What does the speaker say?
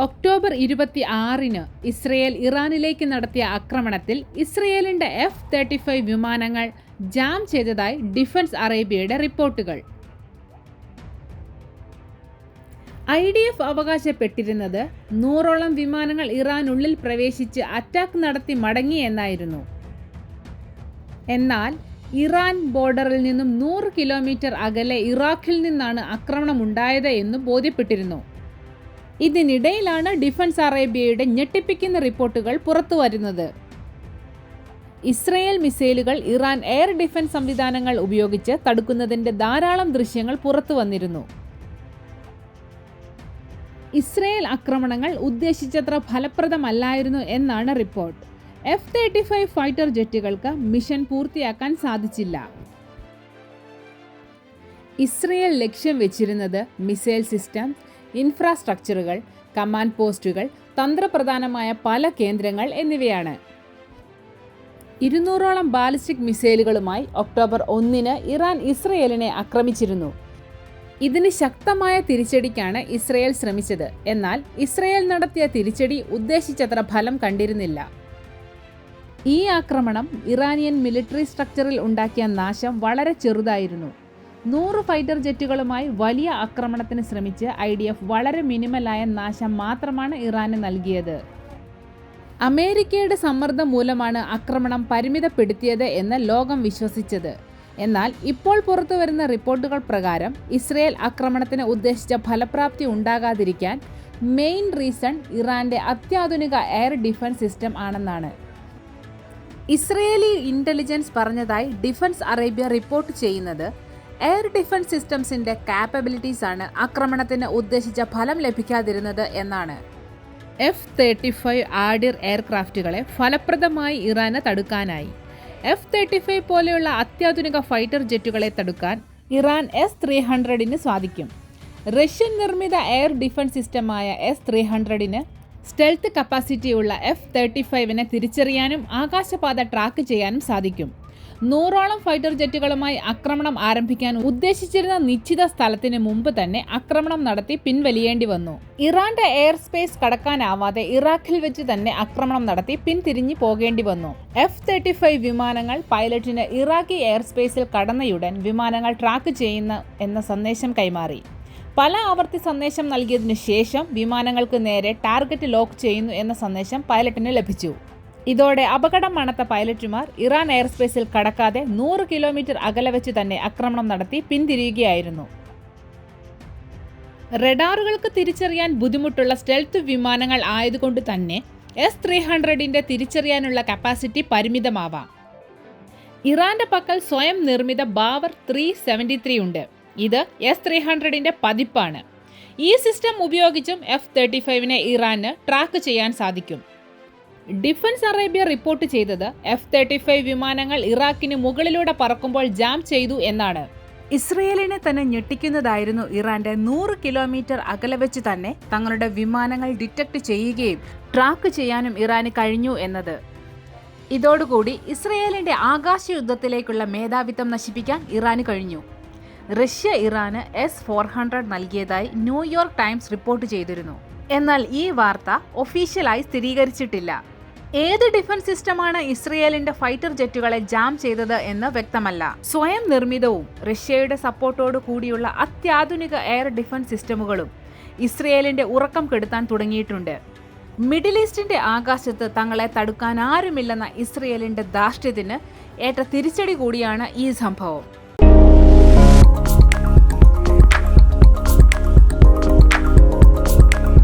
October ഇരുപത്തി ആറിന് Israel ഇറാനിലേക്ക് നടത്തിയ ആക്രമണത്തിൽ ഇസ്രയേലിന്റെ എഫ് തേർട്ടി ഫൈവ് വിമാനങ്ങൾ ജാം ചെയ്തതായി ഡിഫൻസ് അറേബ്യയുടെ റിപ്പോർട്ടുകൾ. ഐ ഡി എഫ് അവകാശപ്പെട്ടിരുന്നത് നൂറോളം വിമാനങ്ങൾ ഇറാനുള്ളിൽ പ്രവേശിച്ച് അറ്റാക്ക് നടത്തി മടങ്ങി എന്നായിരുന്നു. എന്നാൽ ഇറാൻ ബോർഡറിൽ നിന്നും നൂറ് കിലോമീറ്റർ അകലെ ഇറാഖിൽ നിന്നാണ് ആക്രമണം ഉണ്ടായത് എന്ന് ബോധ്യപ്പെട്ടിരുന്നു. ഇതിനിടയിലാണ് ഡിഫൻസ് അറേബ്യയുടെ ഞെട്ടിപ്പിക്കുന്ന റിപ്പോർട്ടുകൾ പുറത്തു വരുന്നത്. ഇസ്രയേൽ മിസൈലുകൾ ഇറാൻ എയർ ഡിഫൻസ് സംവിധാനങ്ങൾ ഉപയോഗിച്ച് തടുക്കുന്നതിന്റെ ധാരാളം ദൃശ്യങ്ങൾ പുറത്തു വന്നിരുന്നു. ഇസ്രയേൽ ആക്രമണങ്ങൾ ഉദ്ദേശിച്ചത്ര ഫലപ്രദമല്ലായിരുന്നു എന്നാണ് report. F thirty five fighter ജെറ്റുകൾക്ക് mission പൂർത്തിയാക്കാൻ സാധിച്ചില്ല. ഇസ്രയേൽ ലക്ഷ്യം വെച്ചിരുന്നത് മിസൈൽ സിസ്റ്റം ഇൻഫ്രാസ്ട്രക്ചറുകൾ കമാൻഡ് പോസ്റ്റുകൾ തന്ത്രപ്രധാനമായ പല കേന്ദ്രങ്ങൾ എന്നിവയാണ്. ഇരുന്നൂറോളം ബാലിസ്റ്റിക് മിസൈലുകളുമായി ഒക്ടോബർ ഒന്നിന് ഇറാൻ ഇസ്രയേലിനെ ആക്രമിച്ചിരുന്നു. ഇതിന് ശക്തമായ തിരിച്ചടിക്കാണ് ഇസ്രയേൽ ശ്രമിച്ചത്. എന്നാൽ ഇസ്രയേൽ നടത്തിയ തിരിച്ചടി ഉദ്ദേശിച്ചത്ര ഫലം കണ്ടിരുന്നില്ല. ഈ ആക്രമണം ഇറാനിയൻ മിലിറ്ററി സ്ട്രക്ചറിൽ ഉണ്ടാക്കിയ നാശം വളരെ ചെറുതായിരുന്നു. നൂറ് ഫൈറ്റർ ജെറ്റുകളുമായി വലിയ ആക്രമണത്തിന് ശ്രമിച്ച് ഐ ഡി എഫ് വളരെ മിനിമലായ നാശം മാത്രമാണ് ഇറാന് നൽകിയത്. അമേരിക്കയുടെ സമ്മർദ്ദം മൂലമാണ് ആക്രമണം പരിമിതപ്പെടുത്തിയത് എന്ന് ലോകം വിശ്വസിച്ചത്. എന്നാൽ ഇപ്പോൾ പുറത്തുവരുന്ന റിപ്പോർട്ടുകൾ പ്രകാരം ഇസ്രയേൽ ആക്രമണത്തിന് ഉദ്ദേശിച്ച ഫലപ്രാപ്തി ഉണ്ടാകാതിരിക്കാൻ മെയിൻ റീസൺ ഇറാന്റെ അത്യാധുനിക എയർ ഡിഫൻസ് സിസ്റ്റം ആണെന്നാണ്. ഇസ്രയേലി ഇന്റലിജൻസ് പറഞ്ഞതായി ഡിഫൻസ് അറേബ്യ റിപ്പോർട്ട് ചെയ്യുന്നത് എയർ ഡിഫൻസ് സിസ്റ്റംസിന്റെ കാപ്പബിലിറ്റീസ് ആണ് ആക്രമണത്തിന് ഉദ്ദേശിച്ച ഫലം ലഭിക്കാതിരുന്നത് എന്നാണ്. എഫ് തേർട്ടി ഫൈവ് ആഡിർ എയർക്രാഫ്റ്റുകളെ ഫലപ്രദമായി ഇറാന് തടുക്കാനായി. എഫ് തേർട്ടി ഫൈവ് പോലെയുള്ള അത്യാധുനിക ഫൈറ്റർ ജെറ്റുകളെ തടുക്കാൻ ഇറാൻ എസ് ത്രീ ഹൺഡ്രഡിന് സാധിക്കും. റഷ്യൻ നിർമ്മിത എയർ ഡിഫൻസ് സിസ്റ്റമായ എസ് ത്രീ ഹൺഡ്രഡിന് സ്റ്റെൽത്ത് കപ്പാസിറ്റിയുള്ള എഫ് തേർട്ടി ഫൈവിനെ തിരിച്ചറിയാനും ആകാശപാത ട്രാക്ക് ചെയ്യാനും സാധിക്കും. നൂറോളം ഫൈറ്റർ ജെറ്റുകളുമായി ആക്രമണം ആരംഭിക്കാൻ ഉദ്ദേശിച്ചിരുന്ന നിശ്ചിത സ്ഥലത്തിന് മുമ്പ് തന്നെ ആക്രമണം നടത്തി പിൻവലിയേണ്ടി വന്നു. ഇറാന്റെ എയർ സ്പേസ് കടക്കാനാവാതെ ഇറാഖിൽ വെച്ച് തന്നെ ആക്രമണം നടത്തി പിൻതിരിഞ്ഞു പോകേണ്ടി വന്നു. എഫ് തേർട്ടി ഫൈവ് വിമാനങ്ങൾ പൈലറ്റിന് ഇറാഖി എയർ സ്പേസിൽ കടന്നയുടൻ വിമാനങ്ങൾ ട്രാക്ക് ചെയ്യുന്ന എന്ന സന്ദേശം കൈമാറി. പല ആവർത്തി സന്ദേശം നൽകിയതിനു ശേഷം വിമാനങ്ങൾക്ക് നേരെ ടാർഗറ്റ് ലോക്ക് ചെയ്യുന്നു എന്ന സന്ദേശം പൈലറ്റിന് ലഭിച്ചു. ഇതോടെ അപകടം മണത്ത പൈലറ്റുമാർ ഇറാൻ എയർസ്പേസിൽ കടക്കാതെ നൂറ് കിലോമീറ്റർ അകലെ വെച്ച് തന്നെ ആക്രമണം നടത്തി പിന്തിരിയുകയായിരുന്നു. റഡാറുകൾക്ക് തിരിച്ചറിയാൻ ബുദ്ധിമുട്ടുള്ള സ്റ്റെൽത്ത് വിമാനങ്ങൾ ആയതുകൊണ്ട് തന്നെ എസ് ത്രീ ഹൺഡ്രഡിന്റെ തിരിച്ചറിയാനുള്ള കപ്പാസിറ്റി പരിമിതമാവാം. ഇറാന്റെ പക്കൽ സ്വയം നിർമ്മിത ബാവർ ത്രീ സെവന്റി ത്രീ ഉണ്ട്. ഇത് എസ് ത്രീ ഹൺഡ്രഡിന്റെ പതിപ്പാണ്. ഈ സിസ്റ്റം ഉപയോഗിച്ചും എഫ് തേർട്ടി ഫൈവിനെ ഇറാന് ട്രാക്ക് ചെയ്യാൻ സാധിക്കും. ഡിഫൻസ് അറേബ്യ റിപ്പോർട്ട് ചെയ്തത് എഫ് തേർട്ടി ഫൈവ് വിമാനങ്ങൾ ഇറാഖിന് മുകളിലൂടെ പറക്കുമ്പോൾ ജാം ചെയ്തു എന്നാണ്. ഇസ്രയേലിനെ തന്നെ ഞെട്ടിക്കുന്നതായിരുന്നു ഇറാന്റെ നൂറ് കിലോമീറ്റർ അകലെ വെച്ച് തന്നെ തങ്ങളുടെ വിമാനങ്ങൾ ഡിറ്റക്ട് ചെയ്യുകയും ട്രാക്ക് ചെയ്യാനും ഇറാന് കഴിഞ്ഞു എന്നത്. ഇതോടുകൂടി ഇസ്രയേലിന്റെ ആകാശ യുദ്ധത്തിലേക്കുള്ള മേധാവിത്വം നശിപ്പിക്കാൻ ഇറാന് കഴിഞ്ഞു. റഷ്യ ഇറാന് എസ് ഫോർ ഹൺഡ്രഡ് നൽകിയതായി ന്യൂയോർക്ക് ടൈംസ് റിപ്പോർട്ട് ചെയ്തിരുന്നു. എന്നാൽ ഈ വാർത്ത ഒഫീഷ്യലായി സ്ഥിരീകരിച്ചിട്ടില്ല. ഏത് ഡിഫൻസ് സിസ്റ്റമാണ് ഇസ്രയേലിന്റെ ഫൈറ്റർ ജെറ്റുകളെ ജാം ചെയ്തത് എന്ന് വ്യക്തമല്ല. സ്വയം നിർമ്മിതവും റഷ്യയുടെ സപ്പോർട്ടോടു കൂടിയുള്ള അത്യാധുനിക എയർ ഡിഫൻസ് സിസ്റ്റമുകളും ഇസ്രയേലിന്റെ ഉറക്കം കെടുത്താൻ തുടങ്ങിയിട്ടുണ്ട്. മിഡിൽ ഈസ്റ്റിന്റെ ആകാശത്ത് തങ്ങളെ തടുക്കാൻ ആരുമില്ലെന്ന ഇസ്രയേലിന്റെ ധാർഷ്ട്യത്തിന് ഏറ്റ തിരിച്ചടി കൂടിയാണ് ഈ സംഭവം.